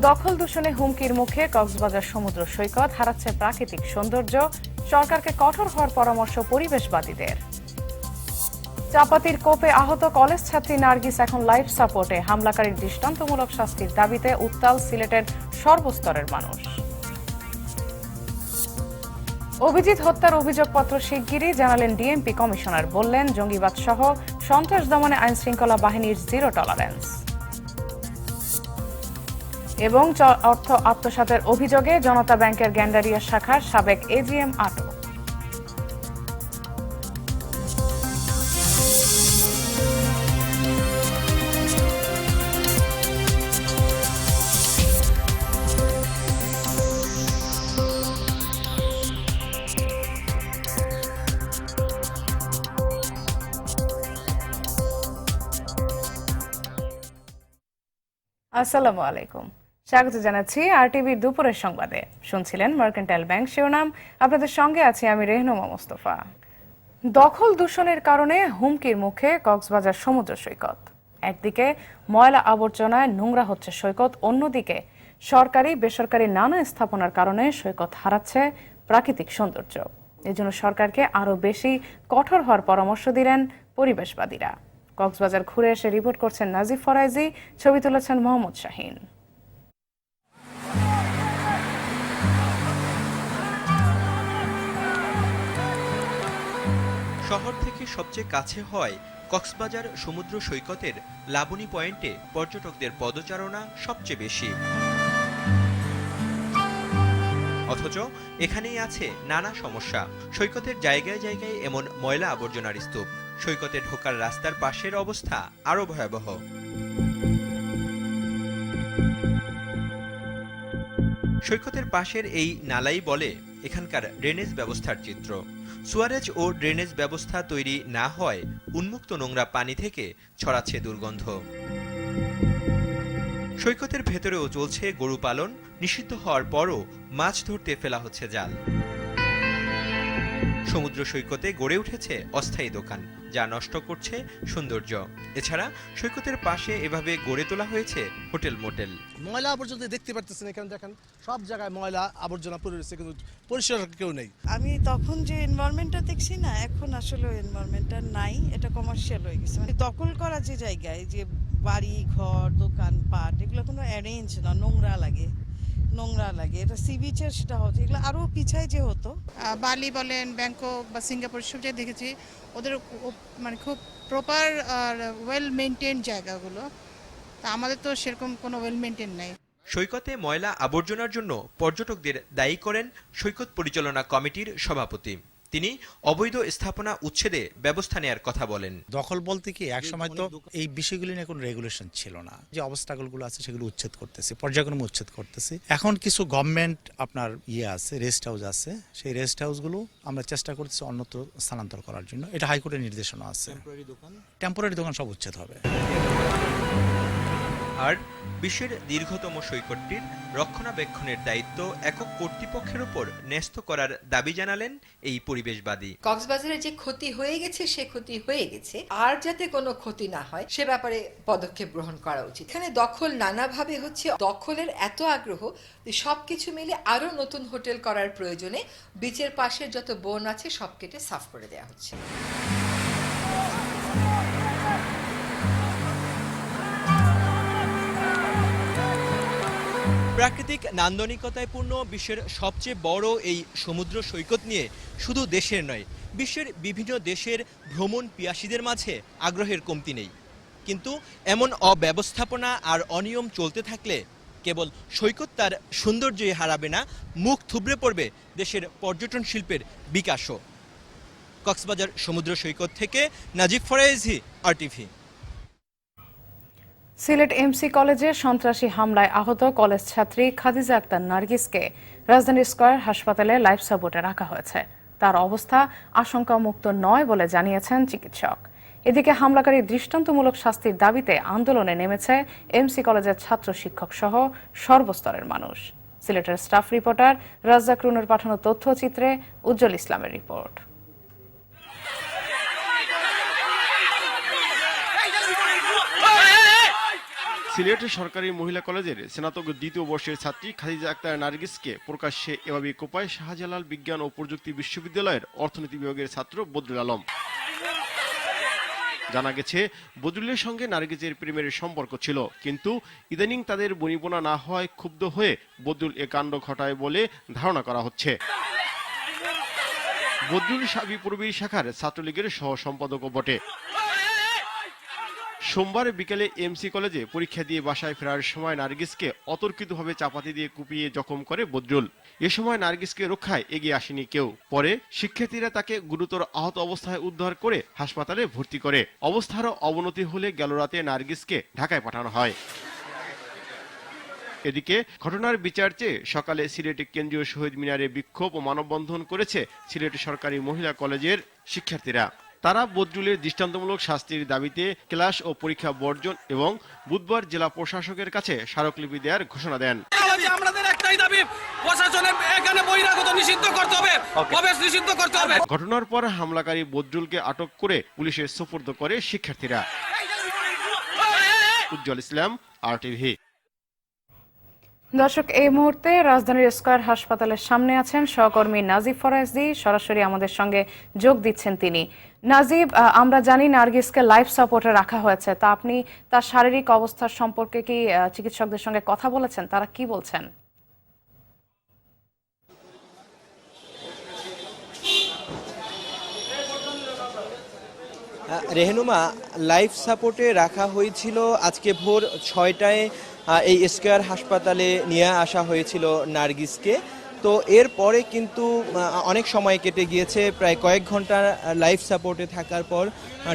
দখল দূষণে হুমকির মুখে কক্সবাজার সমুদ্র সৈকত হারাচ্ছে প্রাকৃতিক সৌন্দর্য। সরকারকে কঠোর হওয়ার পরামর্শ পরিবেশবাদীদের। চাপাতির কোপে আহত কলেজ ছাত্রী নার্গিস এখন লাইফ সাপোর্টে। হামলাকারীর দৃষ্টান্তমূলক শাস্তির দাবিতে উত্তাল সিলেটের সর্বস্তরের মানুষ। অভিজিৎ হত্যার অভিযোগপত্র শিগগিরই জানালেন ডিএমপি কমিশনার। বললেন জঙ্গিবাদ সহ সন্ত্রাস দমনে আইনশৃঙ্খলা বাহিনীর জিরো টলারেন্স। এবং অর্থ আত্মসাতের অভিযোগে জনতা ব্যাংকের গ্যান্ডারিয়া শাখার সাবেক এজিএম আটক। আসসালামু আলাইকুম। স্বাগত জানাচ্ছি আর টিভির দুপুরের সংবাদে। শুনছিলেন মার্কেন্টাইল ব্যাংক শিরোনাম। আপনাদের সঙ্গে আছি আমি রেহনুমা মোস্তফা। দখল দূষণের কারণে হুমকির মুখে কক্সবাজার সমুদ্র সৈকত। একদিকে ময়লা আবর্জনায় নোংরা হচ্ছে সৈকত, অন্যদিকে সরকারি, বেসরকারি নানা স্থাপনার কারণে সৈকত হারাচ্ছে প্রাকৃতিক সৌন্দর্য। এজন্য সরকারকে আরও বেশি কঠোর হওয়ার পরামর্শ দিলেন পরিবেশবাদীরা। কক্সবাজার ঘুরে এসে রিপোর্ট করছেন নাজিব ফরাইজি, ছবি তুলেছেন মোহাম্মদ শাহিন। শহর থেকে সবচেয়ে কাছে হয় কক্সবাজার সমুদ্র সৈকতের লাবণী পয়েন্টে পর্যটকদের পদচারণা সবচেয়ে বেশি। অথচ এখানেই আছে নানা সমস্যা। সৈকতের জায়গায় জায়গায় এমন ময়লা আবর্জনার স্তূপ। সৈকতে ঢোকার রাস্তার পাশের অবস্থা আরও ভয়াবহ। সৈকতের পাশের এই নালাই বলে এখানকার ড্রেনেজ ব্যবস্থার চিত্র। সুয়ারেজ ও ড্রেনেজ ব্যবস্থা তৈরি না হয়, উন্মুক্ত নোংরা পানি থেকে ছড়াচ্ছে দুর্গন্ধ। সৈকতের ভেতরেও চলছে গরু পালন, নিষিদ্ধ হওয়ার পরও মাছ ধরতে ফেলা হচ্ছে জাল। সমুদ্র সৈকতে গড়ে উঠেছে অস্থায়ী দোকান যা নষ্ট করছে সৌন্দর্য। এছাড়া সৈকতের পাশে এভাবে গড়ে তোলা হয়েছে হোটেল মোটেল। ময়লা আবর্জনা দেখতে পারতেছেন এখানে দেখেন। সব জায়গায় ময়লা আবর্জনা পড়ে রয়েছে কিন্তু পরিষ্কার কেউ নেই। আমি তখন যে এনভায়রনমেন্টটা দেখছি না এখন আসলে এনভায়রনমেন্টটা নাই এটা কমার্শিয়াল হয়ে গেছে। মানে দখল করা যে জায়গায় যে বাড়ি ঘর দোকান পাট এগুলো কোনো অ্যারেঞ্জ না নোংরা লাগে। নোংরা লাগে। এটা সি বিচের সেটা হচ্ছে। এগুলো আরও পিছায় যে হতো। বালি বলেন ব্যাংকক বা সিঙ্গাপুর সব জায়গায় দেখেছি। ওদের মানে খুব প্রপার আর ওয়েল মেনটেন জায়গাগুলো। তা আমাদের তো সেরকম কোনো ওয়েল মেনটেন নাই। সৈকতে ময়লা আবর্জনার জন্য পর্যটকদের দায়ী করেন সৈকত পরিচালনা কমিটির সভাপতি। তিনি অবৈধ স্থাপনা উচ্ছেদে ব্যবস্থা নেয়ার কথা বলেন। দখল বলতে কি এক সময় তো এই বিষয়গুলি নিয়ে কোনো রেগুলেশন ছিল না। যে অবস্থাগুলো আছে সেগুলো উচ্ছেদ করতেছে পর্যায়ক্রমে উচ্ছেদ করতেছে। এখন কিছু গভর্নমেন্ট আপনার ইয়ে আছে রেস্ট হাউস আছে। সেই রেস্ট হাউসগুলো আমরা চেষ্টা করতেছি অন্যত্র স্থানান্তর করার জন্য। এটা হাইকোর্টের নির্দেশনা আছে। টেম্পোরারি দোকান সব উচ্ছেদ হবে। আর বিশ্বের দীর্ঘতম সৈকতটির রক্ষণাবেক্ষণের দায়িত্ব একক কর্তৃপক্ষের উপর ন্যস্ত করার দাবি জানালেন এই পরিবেশবাদী। কক্সবাজারে যে ক্ষতি হয়ে গেছে, সে ক্ষতি হয়ে গেছে। আর যাতে কোনো ক্ষতি না হয়, সে ব্যাপারে পদক্ষেপ গ্রহণ করা উচিত। এখানে দখল নানাভাবে হচ্ছে, দখলের এত আগ্রহ সবকিছু মিলে আরও নতুন হোটেল করার প্রয়োজনে বিচের পাশের যত বন আছে, সব কেটে সাফ করে দেওয়া হচ্ছে। প্রাকৃতিক নান্দনিকতায় পূর্ণ বিশ্বের সবচেয়ে বড় এই সমুদ্র সৈকত নিয়ে শুধু দেশের নয়, বিশ্বের বিভিন্ন দেশের ভ্রমণ পিয়াসীদের মাঝে আগ্রহের কমতি নেই। কিন্তু এমন অব্যবস্থাপনা আর অনিয়ম চলতে থাকলে কেবল সৈকত তার সৌন্দর্যই হারাবে না, মুখ থুবড়ে পড়বে দেশের পর্যটন শিল্পের বিকাশও। কক্সবাজার সমুদ্র সৈকত থেকে নাজিব ফরাইজি আরটিভি সিলেট এমসি কলেজে সন্ত্রাসী হামলায় আহত কলেজ ছাত্রী খাদিজা আক্তার নার্গিসকে রাজধানী স্কয়ার হাসপাতালে লাইফ সাপোর্টে রাখা হয়েছে। তার অবস্থা আশঙ্কামুক্ত নয় বলে জানিয়েছেন চিকিৎসক। এদিকে হামলাকারী দৃষ্টান্তমূলক শাস্তির দাবিতে আন্দোলনে নেমেছে এমসি কলেজের ছাত্র শিক্ষক সহ সর্বস্তরের মানুষ। সিলেটের স্টাফ রিপোর্টার রাজ্জাক রুনের পাঠানো তথ্যচিত্রে উজ্জ্বল ইসলামের রিপোর্ট। সিলেট সরকারি মহিলা কলেজের স্নাতক দ্বিতীয় বর্ষের ছাত্রী খাদিজা আক্তার নার্গিসকে প্রকাশ্যে এভাবে কোপায় শাহজালাল বিজ্ঞান ও প্রযুক্তি বিশ্ববিদ্যালয়ের অর্থনীতি বিভাগের ছাত্র বদরুল আলম। জানা গেছে, বদরুলের সঙ্গে নার্গিসের প্রেমের সম্পর্ক ছিল, কিন্তু ইদানিং তাদের বনিবনা না হওয়ায় ক্ষুব্ধ হয়ে বদরুল এ কাণ্ড ঘটায় বলে ধারণা করা হচ্ছে। বদরুল সাবি পূর্বী শাখার ছাত্রলীগের সহ সম্পাদকও বটে। সোমবার বিকেলে এমসি কলেজে পরীক্ষা দিয়ে বাসায় ফেরার সময় নার্গিসকে অতর্কিতভাবে চাপাতি দিয়ে কুপিয়ে জখম করে বদরুল। এ সময় নার্গিসকে রক্ষায় এগিয়ে আসেনি কেউ। পরে শিক্ষার্থীরা তাকে গুরুতর আহত অবস্থায় উদ্ধার করে হাসপাতালে ভর্তি করে। অবস্থার অবনতি হলে গেল রাতে নার্গিসকে ঢাকায় পাঠানো হয়। এদিকে ঘটনার বিচার চেয়ে সকালে সিলেটে কেন্দ্রীয় শহীদ মিনারে বিক্ষোভ ও মানববন্ধন করেছে সিলেট সরকারি মহিলা কলেজের শিক্ষার্থীরা। তারা বদরুলের দৃষ্টান্তমূলক শাস্তির দাবিতে ক্লাস ও পরীক্ষা বর্জন এবং বুধবার জেলা প্রশাসকের কাছে স্মারকলিপি দেওয়ার ঘোষণা দেন। আমাদের একটাই দাবি প্রশাসনের এখানে বহিরাগত নিষিদ্ধ করতে হবে প্রবেশ নিষিদ্ধ করতে হবে। ঘটনার পর হামলাকারী বদরুলকে আটক করে পুলিশের সুপর্দ করে শিক্ষার্থীরা। উজ্জ্বল ইসলাম আর টিভি দর্শক এই মুহূর্তে রাজধানীর স্কয়ার হাসপাতালের সামনে আছেন সহকর্মী নাজিব ফরাজদি সরাসরি আমাদের সঙ্গে যোগ দিচ্ছেন তিনি। নাজিব আমরা জানি নার্গিসকে লাইফ সাপোর্টে রাখা হয়েছে। তা আপনি তার শারীরিক অবস্থার সম্পর্কে কি চিকিৎসকদের সঙ্গে কথা বলেছেন? তারা কি বলছেন? রেহনুমা লাইফ সাপোর্টে রাখা হয়েছিল আজকে ভোর ছয়টায় এই স্কয়ার হাসপাতালে নিয়ে আসা হয়েছিল নার্গিসকে। তো এরপরে কিন্তু অনেক সময় কেটে গিয়েছে। প্রায় কয়েক ঘণ্টা লাইফ সাপোর্টে থাকার পর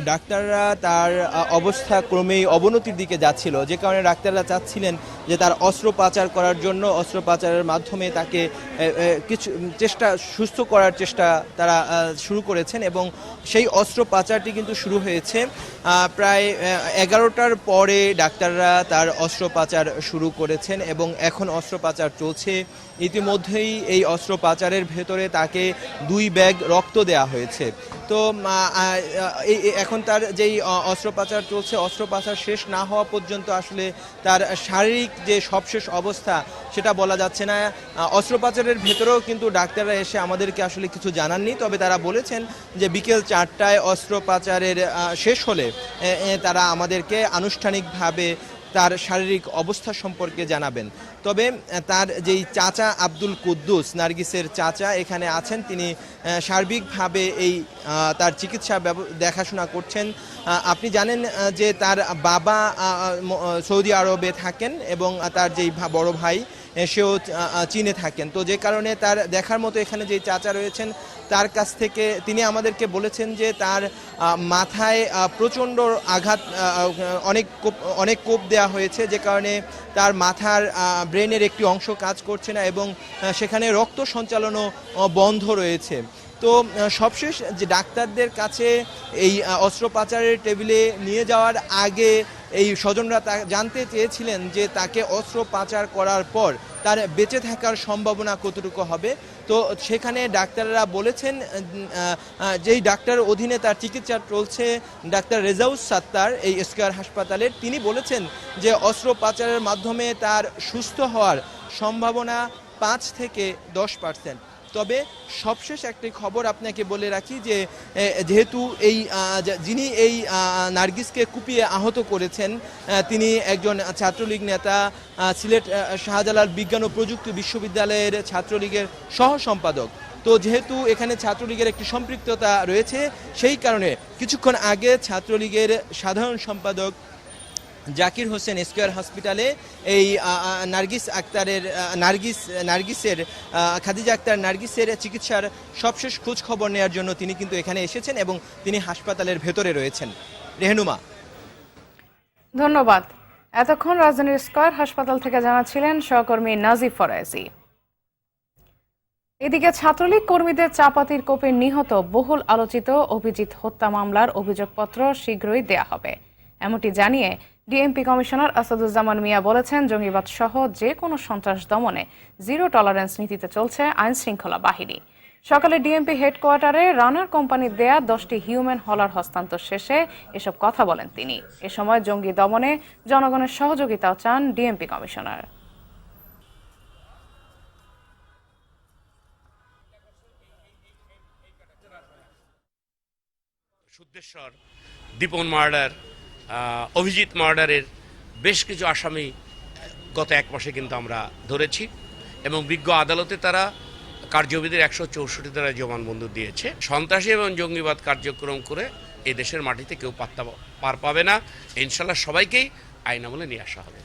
ডাক্তাররা তার অবস্থা ক্রমেই অবনতির দিকে যাচ্ছিল। যে কারণে ডাক্তাররা চাচ্ছিলেন যে তার অস্ত্রোপচার করার জন্য, অস্ত্রোপচারের মাধ্যমে তাকে কিছু, চেষ্টা, সুস্থ করার চেষ্টা তারা শুরু করেছেন এবং সেই অস্ত্রোপচারটি কিন্তু শুরু হয়েছে প্রায় এগারোটার পরে ডাক্তাররা তার অস্ত্রোপচার শুরু করেছেন এবং এখন অস্ত্রোপচার চলছে। ইতিমধ্যেই এই অস্ত্রোপচারের ভেতরে তাকে দুই ব্যাগ রক্ত দেয়া হয়েছে। তো এখন তার যেই অস্ত্রোপচার চলছে, অস্ত্রোপচার শেষ না হওয়া পর্যন্ত আসলে তার শারীরিক যে সবশেষ অবস্থা সেটা বলা যাচ্ছে না। অস্ত্রোপচারের ভেতরেও কিন্তু ডাক্তাররা এসে আমাদেরকে আসলে কিছু জানাননি, তবে তারা বলেছেন যে বিকেল চারটায় অস্ত্রোপচারের শেষ হলে তারা আমাদেরকে আনুষ্ঠানিকভাবে তার শারীরিক অবস্থা সম্পর্কে জানাবেন। তবে তার যেই চাচা আব্দুল কুদ্দুস, নার্গিসের চাচা এখানে আছেন, তিনি সার্বিকভাবে এই তার চিকিৎসা দেখাশোনা করছেন। আপনি জানেন যে তার বাবা সৌদি আরবে থাকেন এবং তার যেই বড় ভাই সেও চীনে থাকেন। তো যে কারণে তার দেখার মতো এখানে যে চাচা রয়েছেন তার কাছ থেকে তিনি আমাদেরকে বলেছেন যে তার মাথায় প্রচণ্ড আঘাত অনেক কোপ- অনেক কোপ দেওয়া হয়েছে যে কারণে তার মাথার ব্রেনের একটি অংশ কাজ করছে না এবং সেখানে রক্ত সঞ্চালনও বন্ধ রয়েছে। তো সবশেষ যে ডাক্তারদের কাছে এই অস্ত্রোপচারের টেবিলে নিয়ে যাওয়ার আগে এই স্বজনরা তা জানতে চেয়েছিলেন যে তাকে অস্ত্রোপচার করার পর তার বেঁচে থাকার সম্ভাবনা কতটুকু হবে? তো সেখানে ডাক্তাররা বলেছেন যেই ডাক্তার অধীনে তার চিকিৎসা চলছে, ডাক্তার রেজাউস সাত্তার এই স্কোয়ার হাসপাতালের তিনি বলেছেন যে অস্ত্রোপাচারের মাধ্যমে তার সুস্থ হওয়ার সম্ভাবনা পাঁচ থেকে দশ পার্সেন্ট। তবে সবশেষ একটি খবর আপনাকে বলে রাখি যে যেহেতু এই যিনি এই নার্গিসকে কুপিয়ে আহত করেছেন তিনি একজন ছাত্রলীগ নেতা সিলেট শাহজালাল বিজ্ঞান ও প্রযুক্তি বিশ্ববিদ্যালয়ের ছাত্রলীগের সহ সম্পাদক তো যেহেতু এখানে ছাত্রলীগের একটি সম্পৃক্ততা রয়েছে, সেই কারণে কিছুক্ষণ আগে ছাত্রলীগের সাধারণ সম্পাদক জাকির হোসেন স্কোয়ার হসপিটালে এই নার্গিস আক্তারের নার্গিস, নার্গিসের খাদিজা আক্তার নার্গিসের চিকিৎসার সবশেষ খোঁজ খবর নেওয়ার জন্য তিনি কিন্তু এখানে এসেছেন এবং তিনি হাসপাতালের ভেতরে রয়েছেন। রেহনুমা। ধন্যবাদ। এতক্ষণ রাজধানীর স্কয়ার হাসপাতাল থেকে জানাচ্ছিলেন সহকর্মী নাজিব ফরাজি এদিকে ছাত্রলীগ কর্মীদের চাপাতির কোপে নিহত বহুল আলোচিত অভিজিৎ হত্যা মামলার অভিযোগপত্র শীঘ্রই দেয়া হবে। এমনটি জানিয়ে ডিএমপি কমিশনার আসাদুজ্জামান মিয়া বলেছেন, জঙ্গিবাদ সহ যে কোনো সন্ত্রাস দমনে জিরো টলারেন্স নীতিতে চলছে আইন শৃঙ্খলা বাহিনী। সকালে ডিএমপি হেডকোয়ার্টারে রানার কোম্পানির দেয়া দশটি হিউম্যান হলার হস্তান্তর শেষে এসব কথা বলেন তিনি। এ সময় জঙ্গি দমনে জনগণের সহযোগিতাও চান DMP commissioner. Dipan murder Avijit মার্ডারের বেশ কিছু আসামি গত এক মাসে কিন্তু আমরা ধরেছি এবং বিজ্ঞ আদালতে তারা কার্যবিধির একশো চৌষট্টি দ্বারা জবানবন্দি দিয়েছে। সন্ত্রাসী এবং জঙ্গিবাদ কার্যক্রম করে এই দেশের মাটিতে কেউ পাত্তা পার পাবে না। ইনশাল্লাহ সবাইকেই আইন আমলে নিয়ে আসা হবে।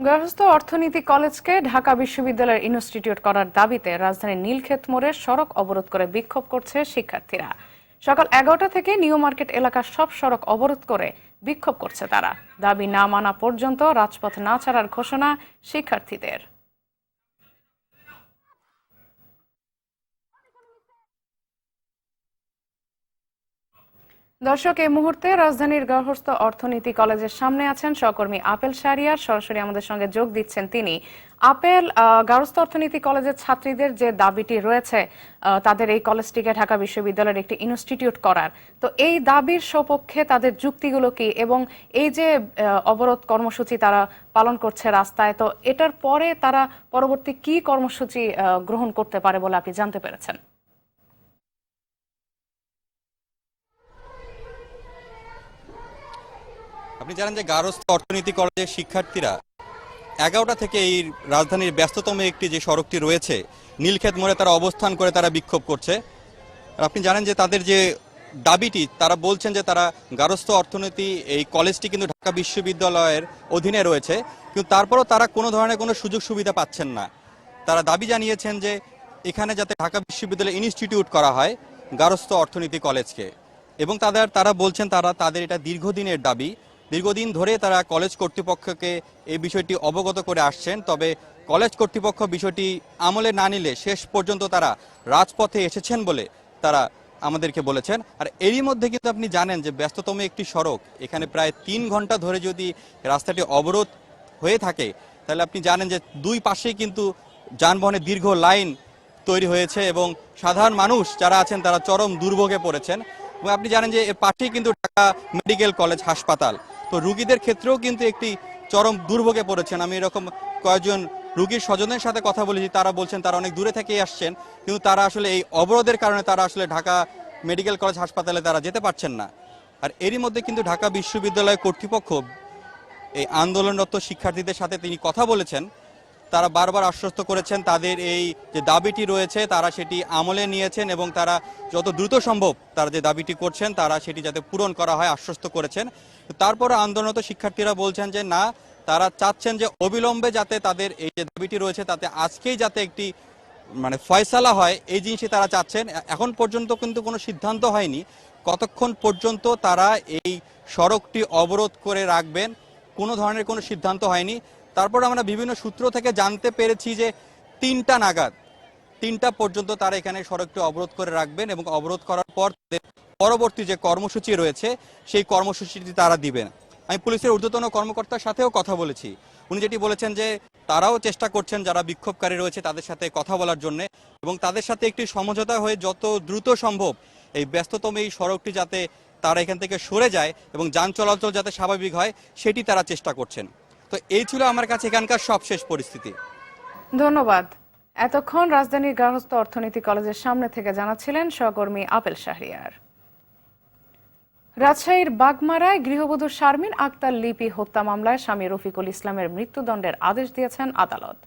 গৃহস্থ অর্থনীতি কলেজকে ঢাকা বিশ্ববিদ্যালয়ের ইনস্টিটিউট করার দাবিতে রাজধানীর নীলক্ষেত মোড়ে সড়ক অবরোধ করে বিক্ষোভ করছে শিক্ষার্থীরা। সকাল এগারোটা থেকে নিউ মার্কেট এলাকার সব সড়ক অবরোধ করে বিক্ষোভ করছে তারা। দাবি না মানা পর্যন্ত রাজপথ না ছাড়ার ঘোষণা শিক্ষার্থীদের। দর্শক, এই মুহূর্তে রাজধানীর গৃহস্থ অর্থনীতি কলেজের সামনে আছেন সহকর্মী আপেল শারিয়ার সরাসরি আমাদের সঙ্গে যোগ দিচ্ছেন তিনি। আপেল গার্হস্থ্য অর্থনীতি কলেজের ছাত্রীদের যে দাবিটি রয়েছে তাদের এই কলেজটিকে ঢাকা বিশ্ববিদ্যালয়ের একটি ইনস্টিটিউট করার। তো এই দাবির সপক্ষে তাদের যুক্তিগুলো কি? এবং এই যে অবরোধ কর্মসূচি তারা পালন করছে রাস্তায়, তো এটার পরে তারা পরবর্তী কি কর্মসূচি গ্রহণ করতে পারে বলে আপনি জানতে পেরেছেন? আপনি জানেন যে গার্হস্থ্য অর্থনীতি কলেজের শিক্ষার্থীরা এগারোটা থেকে এই রাজধানীর ব্যস্ততম একটি যে সড়কটি রয়েছে, নীলক্ষেত মোড়ে তারা অবস্থান করে তারা বিক্ষোভ করছে। আপনি জানেন যে তাদের যে দাবিটি, তারা বলছেন যে তারা গারস্থ অর্থনীতি, এই কলেজটি কিন্তু ঢাকা বিশ্ববিদ্যালয়ের অধীনে রয়েছে, কিন্তু তারপরেও তারা কোনো ধরনের কোনো সুযোগ সুবিধা পাচ্ছেন না। তারা দাবি জানিয়েছেন যে এখানে যাতে ঢাকা বিশ্ববিদ্যালয় ইনস্টিটিউট করা হয় গার্হস্থ্য অর্থনীতি কলেজকে। এবং তাদের, তারা বলছেন তারা, তাদের এটা দীর্ঘদিনের দাবি। দীর্ঘদিন ধরে তারা কলেজ কর্তৃপক্ষকে এই বিষয়টি অবগত করে আসছেন, তবে কলেজ কর্তৃপক্ষ বিষয়টি আমলে না নিলে শেষ পর্যন্ত তারা রাজপথে এসেছেন বলে তারা আমাদেরকে বলেছেন। আর এরই মধ্যে কিন্তু আপনি জানেন যে ব্যস্ততম একটি সড়ক, এখানে প্রায় তিন ঘণ্টা ধরে যদি রাস্তাটি অবরোধ হয়ে থাকে, তাহলে আপনি জানেন যে দুই পাশেই কিন্তু যানবাহনের দীর্ঘ লাইন তৈরি হয়েছে এবং সাধারণ মানুষ যারা আছেন তারা চরম দুর্ভোগে পড়েছেন। এবং আপনি জানেন যে এর পাশেই কিন্তু ঢাকা মেডিকেল কলেজ হাসপাতাল। তো রুগীদের ক্ষেত্রেও কিন্তু একটি চরম দুর্ভোগে পড়েছেন। আমি এরকম কয়েকজন রুগীর স্বজনের সাথে কথা বলেছি, তারা বলছেন তারা অনেক দূরে থেকেই আসছেন, কিন্তু তারা আসলে এই অবরোধের কারণে তারা আসলে ঢাকা মেডিকেল কলেজ হাসপাতালে তারা যেতে পারছেন না। আর এরই মধ্যে কিন্তু ঢাকা বিশ্ববিদ্যালয় কর্তৃপক্ষ এই আন্দোলনরত শিক্ষার্থীদের সাথে তিনি কথা বলেছেন। তারা বারবার আশ্বস্ত করেছেন তাদের এই যে দাবিটি রয়েছে, তারা সেটি আমলে নিয়েছেন এবং তারা যত দ্রুত সম্ভব তারা যে দাবিটি করছেন, তারা সেটি যাতে পূরণ করা হয় আশ্বস্ত করেছেন। তারপর আন্দোলনরত শিক্ষার্থীরা বলছেন যে, না, তারা চাচ্ছেন যে অবিলম্বে যাতে তাদের এই যে দাবিটি রয়েছে, তাতে আজকেই যাতে একটি মানে ফয়সালা হয়, এই জিনিসই তারা চাচ্ছেন। এখন পর্যন্ত কিন্তু কোনো সিদ্ধান্ত হয়নি। কতক্ষণ পর্যন্ত তারা এই সড়কটি অবরোধ করে রাখবেন, কোনো ধরনের কোনো সিদ্ধান্ত হয়নি। তারপর আমরা বিভিন্ন সূত্র থেকে জানতে পেরেছি যে তিনটা নাগাদ, তিনটা পর্যন্ত তারা এখানে সড়কটি অবরোধ করে রাখবেন এবং অবরোধ করার পর পরবর্তী যে কর্মসূচি রয়েছে, সেই কর্মসূচিটি তারা দিবেন। আমি পুলিশের ঊর্ধ্বতন কর্মকর্তার সাথেও কথা বলেছি। উনি যেটি বলেছেন যে তারাও চেষ্টা করছেন যারা বিক্ষোভকারী রয়েছে তাদের সাথে কথা বলার জন্য এবং তাদের সাথে একটি সমঝোতা হয়ে যত দ্রুত সম্ভব এই ব্যস্ততম এই সড়কটি যাতে তারা এখান থেকে সরে যায় এবং যান চলাচল যাতে স্বাভাবিক হয়, সেটি তারা চেষ্টা করছেন। তো এই ছিল আমার কাছে এখানকার সবশেষ পরিস্থিতি। ধন্যবাদ। এতক্ষণ রাজধানীর গার্হস্থ্য অর্থনীতি কলেজের সামনে থেকে জানাচ্ছিলেন সহকর্মী আপেল শাহরিয়ার। রাজশাহীর বাগমারায় গৃহবধূ শারমিন আক্তার লিপি হত্যা মামলায় স্বামী রফিকুল ইসলামের মৃত্যুদণ্ডের আদেশ দিয়েছেন আদালত।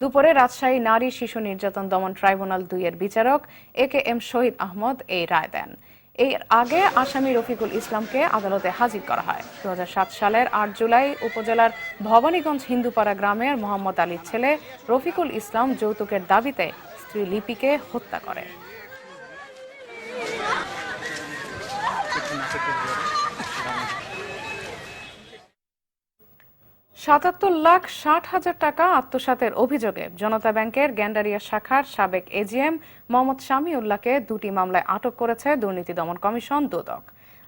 দুপুরে রাজশাহী নারী শিশু নির্যাতন দমন ট্রাইব্যুনাল দুইয়ের বিচারক এ কে এম শহীদ আহমদ এই রায় দেন। এর আগে আসামি রফিকুল ইসলামকে আদালতে হাজির করা হয়। দু হাজার সাত সালের আট জুলাই উপজেলার ভবানীগঞ্জ হিন্দুপাড়া গ্রামের মোহাম্মদ আলীর ছেলে রফিকুল ইসলাম যৌতুকের দাবিতে স্ত্রী লিপিকে হত্যা করে। সাতাত্তর লাখ ষাট হাজার টাকা আত্মসাতের অভিযোগে জনতা ব্যাংকের গ্যান্ডারিয়া শাখার সাবেক এজিএম মোহাম্মদ শামী উল্লাহকে দুটি মামলায় আটক করেছে দুর্নীতি দমন কমিশন দুদক।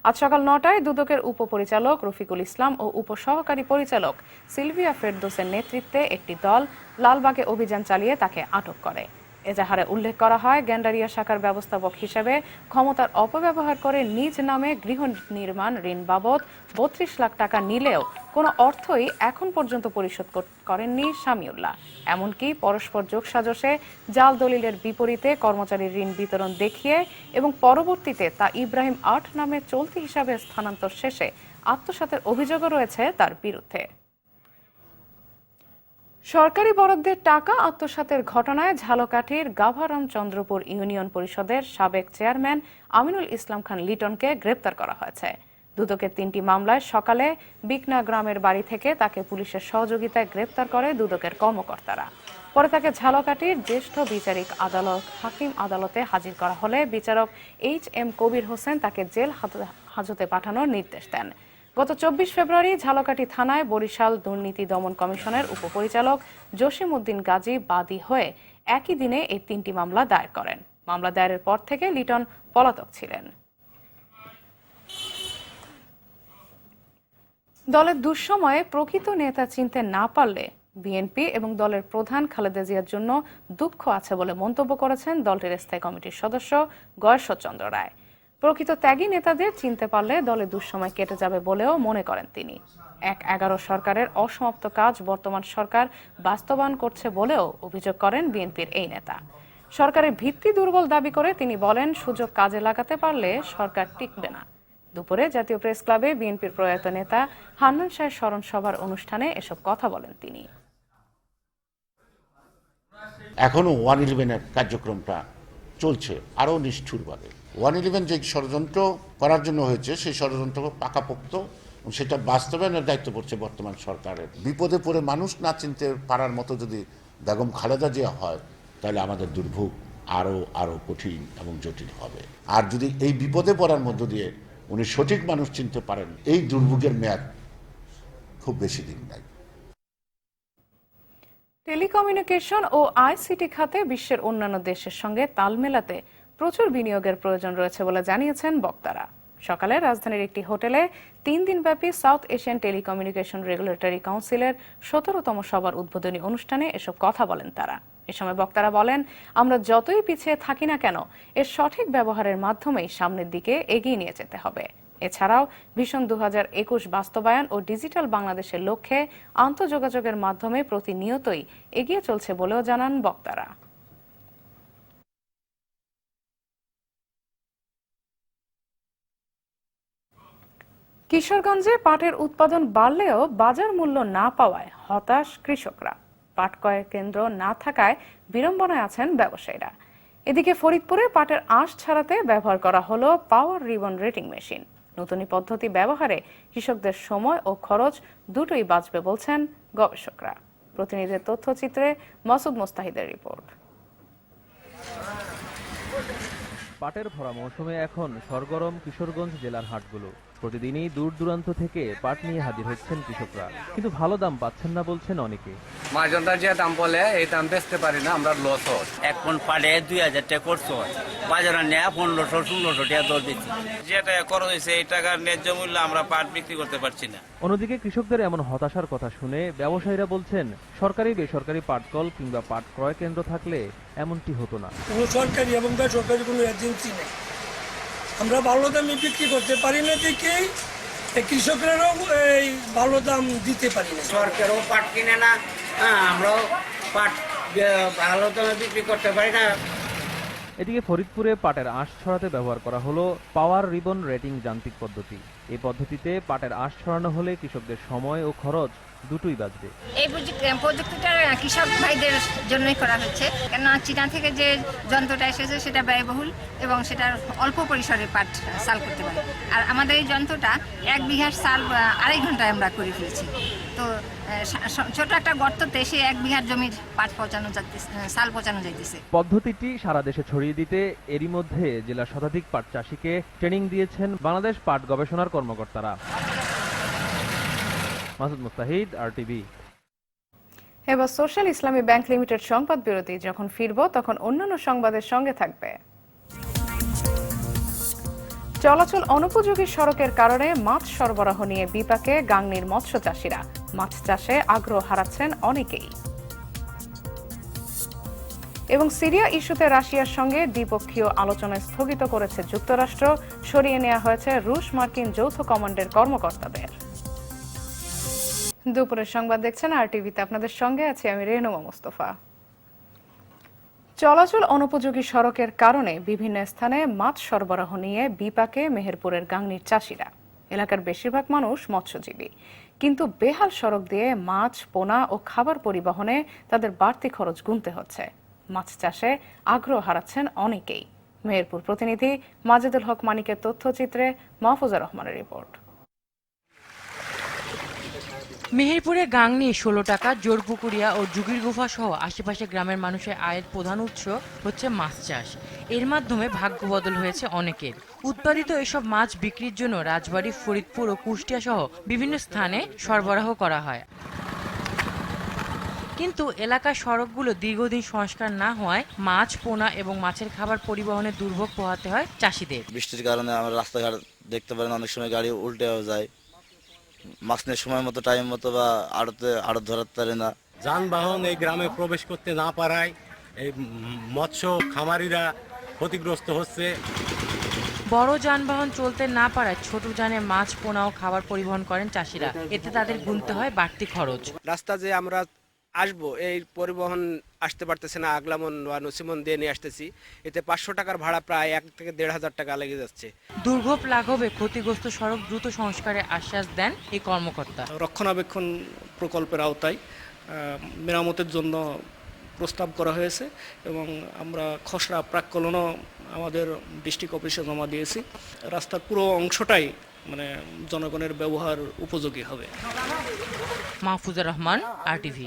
আজ সকাল নটায় দুদকের উপপরিচালক রফিকুল ইসলাম ও উপসহকারী পরিচালক সিলভিয়া ফেরদোসের নেতৃত্বে একটি দল লালবাগে অভিযান চালিয়ে তাকে আটক করে। এজাহারে উল্লেখ করা হয়, গ্যান্ডারিয়া শাখার ব্যবস্থাপক হিসেবে ক্ষমতার অপব্যবহার করে নিজ নামে গৃহ নির্মাণ ঋণ বাবদ বত্রিশ লাখ টাকা নিলেও কোনো অর্থই এখন পর্যন্ত পরিশোধ করেননি সামিউল্লাহ এমনকি পরস্পর যোগসাজশে জাল দলিলের বিপরীতে কর্মচারীর ঋণ বিতরণ দেখিয়ে এবং পরবর্তীতে তা ইব্রাহিম আট নামে চলতি হিসাবে স্থানান্তর শেষে আত্মসাতের অভিযোগও রয়েছে তার বিরুদ্ধে। সরকারি বরাদ্দের টাকা আত্মসাতের ঘটনায় ঝালকাঠির গাভারাম চন্দ্রপুর ইউনিয়ন পরিষদের সাবেক চেয়ারম্যান আমিনুল ইসলাম খান লিটনকে গ্রেপ্তার করা হয়েছে। দুদকের তিনটি মামলায় সকালে বিকনা গ্রামের বাড়ি থেকে তাকে পুলিশের সহযোগিতায় গ্রেপ্তার করে দুদকের কর্মকর্তারা। পরে তাকে ঝালকাঠির জ্যেষ্ঠ বিচারিক আদালত হাকিম আদালতে হাজির করা হলে বিচারক এইচ এম কবির হোসেন তাকে জেল হাজতে- পাঠানোর নির্দেশ দেন। গত চব্বিশ ফেব্রুয়ারি ঝালকাঠি থানায় বরিশাল দুর্নীতি দমন কমিশনের উপপরিচালক জসিম উদ্দিন গাজী বাদী হয়ে একই দিনে এই তিনটি মামলা দায়ের করেন। মামলা দায়েরের পর থেকে লিটন পলাতক ছিলেন। দলের দুঃসময়ে প্রকৃত নেতা চিনতে না পারলে বিএনপি এবং দলের প্রধান খালেদা জিয়ার জন্য দুঃখ আছে বলে মন্তব্য করেছেন দলটির স্থায়ী কমিটির সদস্য গয়েশ্বরচন্দ্র রায়। প্রকৃত ত্যাগী নেতাদের চিনতে পারলে দলে দুঃসময় কেটে যাবে বলেও মনে করেন তিনি। এক এগারো সরকারের অসমাপ্ত কাজ বর্তমান সরকার বাস্তবায়ন করছে বলেও অভিযোগ করেন বিএনপির এই নেতা। সরকারের ভিত্তি দুর্বল দাবি করে তিনি বলেন, সুযোগ কাজে লাগাতে পারলে সরকার টিকবে না। দুপুরে জাতীয় প্রেস ক্লাবে বিএনপির প্রয়াত নেতা হান্নান শাহের স্মরণ সভার অনুষ্ঠানে এসব কথা বলেন তিনি। এখনও ওয়ান ইলেভেনের কার্যক্রমটা চলছে আরও নিষ্ঠুরভাবে। ওয়ান ইলেভেন যে ষড়যন্ত্র করার জন্য হয়েছে, সেই ষড়যন্ত্র পাকাপোক্ত সেটা বাস্তবায়নের দায়িত্ব পড়ছে বর্তমান সরকারের। বিপদে পড়ে মানুষ না চিনতে পারার মতো যদি বেগম খালেদা জিয়া হয়, তাহলে আমাদের দুর্ভোগ আরও আরও কঠিন এবং জটিল হবে। আর যদি এই বিপদে পড়ার মধ্য দিয়ে উনি সঠিক মানুষ চিনতে পারেন, এই দুর্ভোগের মেয়াদ খুব বেশি দিন নাই। টেলিকমিউনিকেশন ও আইসিটি খাতে বিশ্বের অন্যান্য দেশের সঙ্গে তাল মেলাতে প্রচুর বিনিয়োগের প্রয়োজন রয়েছে বলে জানিয়েছেন বক্তারা। সকালে রাজধানীর একটি হোটেলে তিন দিনব্যাপী সাউথ এশিয়ান টেলিকমিউনিকেশন রেগুলেটরি কাউন্সিলের সতেরোতম সভার উদ্বোধনী অনুষ্ঠানে এসব কথা বলেন তারা। এ সময় বক্তারা বলেন, আমরা যতই পিছিয়ে থাকি না কেন, এর সঠিক ব্যবহারের মাধ্যমেই সামনের দিকে এগিয়ে নিয়ে যেতে হবে। এছাড়াও ভীষণ দু বাস্তবায়ন ও ডিজিটাল বাংলাদেশের লক্ষ্যে আন্তঃযোগাযোগের মাধ্যমে প্রতিনিয়তই এগিয়ে চলছে বলেও জানান বক্তারা। কিশোরগঞ্জে পাটের উৎপাদন বাড়লেও বাজার মূল্য না পাওয়ায় হতাশ কৃষকরা। পাট ক্রয়ের কেন্দ্র না থাকায় বিড়ম্বনায় আছেন ব্যবসায়ীরা। এদিকে ফরিদপুরে পাটের আঁশ ছাড়াতে ব্যবহার করা হলো পাওয়ার রিবন রেটিং মেশিন। নতুন পদ্ধতি ব্যবহারে কৃষকদের সময় ও খরচ দুটোই বাঁচবে বলছেন গবেষকরা। প্রতিনিধির তথ্যচিত্রে মসুদ মোস্তাহিদের রিপোর্ট। পাটের ভরা মৌসুমে এখন সরগরম কিশোরগঞ্জ জেলার হাটগুলো। প্রতিদিনই দূর দূরান্ত থেকে পাট নিয়ে হাজির হচ্ছেন কৃষকরা। কিন্তু ভালো দাম পাচ্ছেন না বলছেন অনেকে। মার্জনটা যে দাম বলে এই দাম বেচতে পারি না আমরা লস হস এক পন পাড়ে দুই হাজার টাকা করছ বাজারে নেয়া পনেরোশো ষোলোশো টাকা দর দিচ্ছি যেটা খরচ হয়েছে এই টাকার ন্যায্য মূল্য আমরা পাট বিক্রি করতে পারছি না। অন্যদিকে কৃষকদের এমন হতাশার কথা শুনে ব্যবসায়ীরা বলছেন সরকারি বেসরকারি পাটকল কিংবা পাট ক্রয় কেন্দ্র থাকলে এমনটি হতো না। কোনো সরকারি এবং বেসরকারি কোনো এজেন্সি নেই। আমরা ভালো দামে বিক্রি করতে পারি না দেখেই কৃষকরাও এই ভালো দাম দিতে পারি না। সরকারও পাট কিনে না। হ্যাঁ আমরাও পাট ভালো দামে বিক্রি করতে পারি না। এদিকে ফরিদপুরে পাটের আঁশ ছড়াতে ব্যবহার করা হলো পাওয়ার রিবন রেটিং যান্ত্রিক পদ্ধতি। এই পদ্ধতিতে পাটের আঁশ ছড়ানো হলে কৃষকদের সময় ও খরচ দুটোই বাঁচবে এই প্রযুক্তিটা কৃষক ভাইদের জন্যই করা হচ্ছে। কেননা চীনা থেকে যে যন্ত্রটা এসেছে সেটা ব্যয়বহুল এবং সেটা অল্প পরিসরে পাট সাল করতে পারে। আর আমাদের এই যন্ত্রটা এক বিঘার সাল আড়াই ঘন্টায় আমরা করে ফেলেছি। তো ছোট একটা গর্ততে সে এক বিঘার জমির পাট পচানো যাইতেছে সাল পচানো যাইতেছে। পদ্ধতিটি সারা দেশে ছড়িয়ে দিতে এরই মধ্যে জেলা শতাধিক পাট চাষিকে ট্রেনিং দিয়েছেন বাংলাদেশ পাট গবেষণার কর্মকর্তারা। মাসুদ মুস্তাহিদ আর টিভি এবার সোশ্যাল ইসলামী ব্যাংক লিমিটেড সংবাদ বিরতি, যখন ফিরব তখন অন্যান্য সংবাদের সঙ্গে থাকবে। চলাচল অনুপযোগী সড়কের কারণে মাছ সরবরাহ নিয়ে বিপাকে গাংনীর মৎস্য চাষিরা মাছ চাষে আগ্রহ হারাচ্ছেন অনেকেই। এবং সিরিয়া ইস্যুতে রাশিয়ার সঙ্গে দ্বিপক্ষীয় আলোচনা স্থগিত করেছে যুক্তরাষ্ট্র। সরিয়ে নেওয়া হয়েছে রুশ মার্কিন যৌথ কমান্ডের কর্মকর্তাদের। দুপুরের সংবাদ দেখছেন আর টিভিতে আপনাদের সঙ্গে আছি আমি রেনুমা মোস্তফা। চলাচল অনুপযোগী সড়কের কারণে বিভিন্ন স্থানে মাছ সরবরাহ নিয়ে বিপাকে মেহেরপুরের গাংনির চাষিরা। এলাকার বেশিরভাগ মানুষ মৎস্যজীবী। কিন্তু বেহাল সড়ক দিয়ে মাছ, পোনা ও খাবার পরিবহনে তাদের বাড়তি খরচ গুনতে হচ্ছে। মাছ চাষে আগ্রহ হারাচ্ছেন অনেকেই। মেহেরপুর প্রতিনিধি মাজেদুল হক মানিকের তথ্যচিত্রে মাহফুজা রহমানের রিপোর্ট। মেহেরপুরে গাংনি ষোলো টাকা, জোরপুকুরিয়া ও জুগির গুফা সহ আশেপাশে গ্রামের মানুষের আয়ের প্রধান উৎস হচ্ছে মাছ চাষ। এর মাধ্যমে ভাগ্য বদল হয়েছে অনেকের। উৎপাদিত এসব মাছ বিক্রির জন্য রাজবাড়ী, ফরিদপুর ও কুষ্টিয়া সহ বিভিন্ন স্থানে সরবরাহ করা হয়। কিন্তু এলাকার সড়কগুলো দীর্ঘদিন সংস্কার না হওয়ায় মাছ, পোনা এবং মাছের খাবার পরিবহনে দুর্ভোগ পোহাতে হয় চাষিদের। বৃষ্টির কারণে আমরা রাস্তাঘাট দেখতে পারেন অনেক সময় গাড়ি উল্টেও যায়। নিয়ে সময় মতো টাইম মতো বা আড়তে আড়ত ধরাতে পারে না। যানবাহন এই গ্রামে প্রবেশ করতে না পারায় এই মৎস্য খামারিরা ক্ষতিগ্রস্ত হচ্ছে। বড় যানবাহন চলতে না পারায় ছোট যানে মাছ পোনা ও খাবার পরিবহন করেন চাষিরা। এতে তাদের গুনতে হয় বাড়তি খরচ। রাস্তা যে আমরা আসব এই পরিবহন আসতে পারতেছে না আগলামন বা নসিমন দিয়ে নিয়ে আসতেছি। এতে পাঁচশো টাকার ভাড়া প্রায় এক থেকে দেড় হাজার টাকা লেগে যাচ্ছে। দুর্ভোগ লাঘবে ক্ষতিগ্রস্ত সড়ক দ্রুত সংস্কারে আশ্বাস দেন এই কর্মকর্তা। রক্ষণাবেক্ষণ প্রকল্পের আওতায় মেরামতের জন্য প্রস্তাব করা হয়েছে এবং আমরা খসড়া প্রাক্কলনও আমাদের ডিস্ট্রিক্ট অফিসে জমা দিয়েছি। রাস্তার পুরো অংশটাই মানে জনগণের ব্যবহার উপযোগী হবে। মাহফুজা রহমান আরটিভি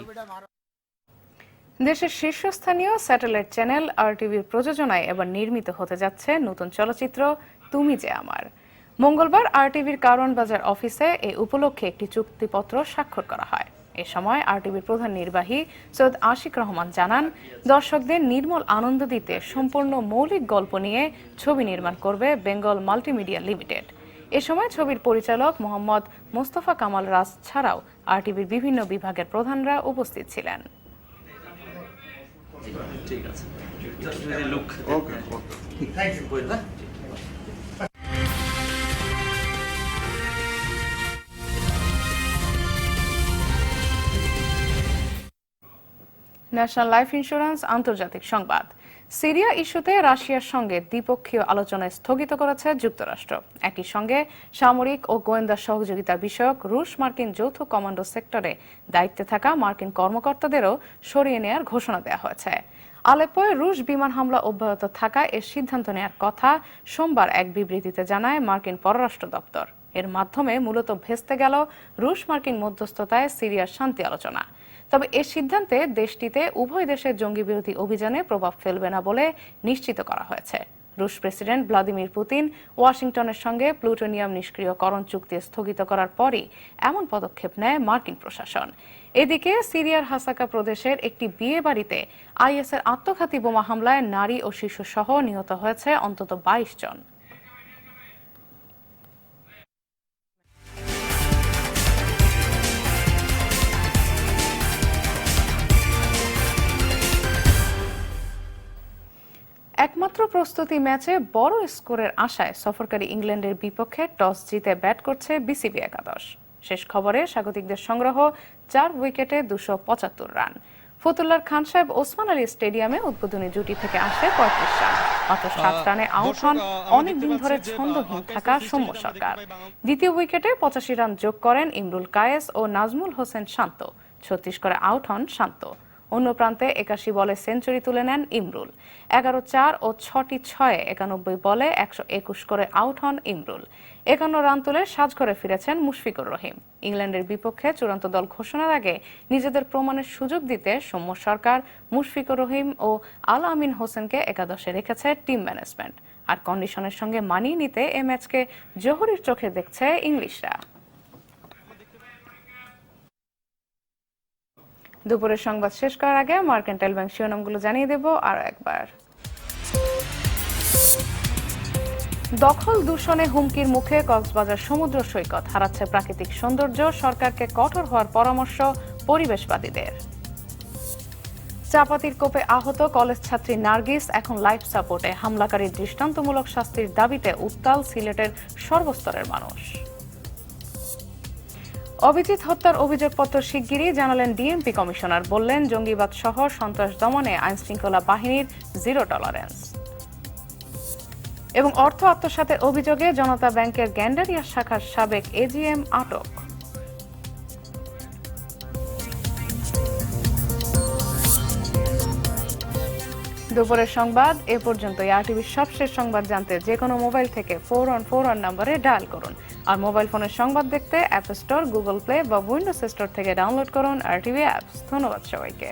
দেশের শীর্ষস্থানীয় স্যাটেলাইট চ্যানেল আর টিভির প্রযোজনায় এবার নির্মিত হতে যাচ্ছে নতুন চলচ্চিত্র তুমি যে আমার। মঙ্গলবার আর টিভির কারণ বাজার অফিসে এ উপলক্ষে একটি চুক্তিপত্র স্বাক্ষর করা হয়। এ সময় আর টিভির প্রধান নির্বাহী সৈয়দ আশিক রহমান জানান দর্শকদের নির্মল আনন্দ দিতে সম্পূর্ণ মৌলিক গল্প নিয়ে ছবি নির্মাণ করবে বেঙ্গল মাল্টিমিডিয়া লিমিটেড। এ সময় ছবির পরিচালক মোহাম্মদ মোস্তফা কামাল রাজ ছাড়াও আরটিভির বিভিন্ন বিভাগের প্রধানরা উপস্থিত ছিলেন। ন্যাশনাল লাইফ ইন্স্যুরেন্স আন্তর্জাতিক সংবাদ। সিরিয়া ইস্যুতে রাশিয়ার সঙ্গে দ্বিপক্ষীয় আলোচনা স্থগিত করেছে যুক্তরাষ্ট্র। একই সঙ্গে সামরিক ও গোয়েন্দা সহযোগিতা বিষয়ক রুশ মার্কিন যৌথ কমান্ডো সেক্টরে দায়িত্বে থাকা মার্কিন কর্মকর্তাদেরও সরিয়ে নেয়ার ঘোষণা দেওয়া হয়েছে। আলেপ্পোয় রুশ বিমান হামলা অব্যাহত থাকায় এর সিদ্ধান্ত নেয়ার কথা সোমবার এক বিবৃতিতে জানায় মার্কিন পররাষ্ট্র দপ্তর। এর মাধ্যমে মূলত ভেস্তে গেল রুশ মার্কিন মধ্যস্থতায় সিরিয়ার শান্তি আলোচনা। তবে এ সিদ্ধান্তে দেশটিতে উভয় দেশের জঙ্গি বিরোধী অভিযানে প্রভাব ফেলবে না বলে নিশ্চিত করা হয়েছে। রুশ প্রেসিডেন্ট ভ্লাদিমির পুতিন ওয়াশিংটনের সঙ্গে প্লুটোনিয়াম নিষ্ক্রিয়করণ চুক্তি স্থগিত করার পরই এমন পদক্ষেপ নেয় মার্কিন প্রশাসন। এদিকে সিরিয়ার হাসাকা প্রদেশের একটি বিয়ে বাড়িতে আইএসের আত্মঘাতী বোমা হামলায় নারী ও শিশু সহ নিহত হয়েছে অন্তত বাইশ জন। একমাত্র প্রস্তুতি ম্যাচে বড় স্কোরের আশায় সফরকারী ইংল্যান্ডের বিপক্ষে টস জিতে ব্যাট করছে বিসিবি একাদশ। শেষ খবরে স্বাগতিকদের সংগ্রহ চার উইকেটে দুশো পঁচাত্তর রান। ফতুল্লার খান সাহেব ওসমান আলী স্টেডিয়ামে উদ্বোধনী জুটি থেকে আসে পঁয়ত্রিশ রান। মাত্র সাত রানে আউট হন অনেকদিন ধরে ছন্দহীন থাকা সৌম্য সরকার। দ্বিতীয় উইকেটে পঁচাশি রান যোগ করেন ইমরুল কায়েস ও নাজমুল হোসেন শান্ত। ছত্রিশ করে আউট হন শান্ত। অন্য প্রান্তে একাশি বলে সেঞ্চুরি তুলে নেন ইমরুল। এগারো চার ও ছটি ছয়ে একানব্বই বলে একশো একুশ করে আউট হন ইমরুল। একান্ন রান তুলে সাজঘরে ফিরেছেন মুশফিকুর রহিম। ইংল্যান্ডের বিপক্ষে চূড়ান্ত দল ঘোষণার আগে নিজেদের প্রমাণের সুযোগ দিতে সৌম্য সরকার, মুশফিকুর রহিম ও আল আমিন হোসেনকে একাদশে রেখেছে টিম ম্যানেজমেন্ট। আর কন্ডিশনের সঙ্গে মানিয়ে নিতে এ ম্যাচকে জহুরির চোখে দেখছে ইংলিশরা। দুপুরের সংবাদ শেষ করার আগে মার্কেন্টাইল ব্যাংক শিরোনামগুলো জানিয়ে দেব আরও একবার। দখল দূষণে হুমকির মুখে কক্সবাজার সমুদ্র সৈকত হারাচ্ছে প্রাকৃতিক সৌন্দর্য, সরকারকে কঠোর হওয়ার পরামর্শ পরিবেশবাদীদের। চাপাতির কোপে আহত কলেজ ছাত্রী নার্গিস এখন লাইফ সাপোর্টে। হামলাকারীর দৃষ্টান্তমূলক শাস্তির দাবিতে উত্তাল সিলেটের সর্বস্তরের মানুষ। অভিজিৎ হত্যার অভিযোগপত্র শিগগিরই জানালেন ডিএমপি কমিশনার। বললেন, জঙ্গিবাদ সহ সন্ত্রাস দমনে আইনশৃঙ্খলা বাহিনীর জিরো টলারেন্স। এবং অর্থ আত্মসাতের অভিযোগে জনতা ব্যাংকের গ্যান্ডারিয়া শাখার সাবেক এজিএম আটক। দুপুরের সংবাদ, এ পর্যন্ত আর টিভির সবশেষ সংবাদ জানতে যে কোনো মোবাইল থেকে ফোর অন ফোর অন নম্বরে ডায়াল করুন। আর মোবাইল ফোনের সংবাদ দেখতে অ্যাপ স্টোর গুগল প্লে বা উইন্ডোজ স্টোর থেকে ডাউনলোড করুন আর টিভি অ্যাপস ধন্যবাদ সবাইকে।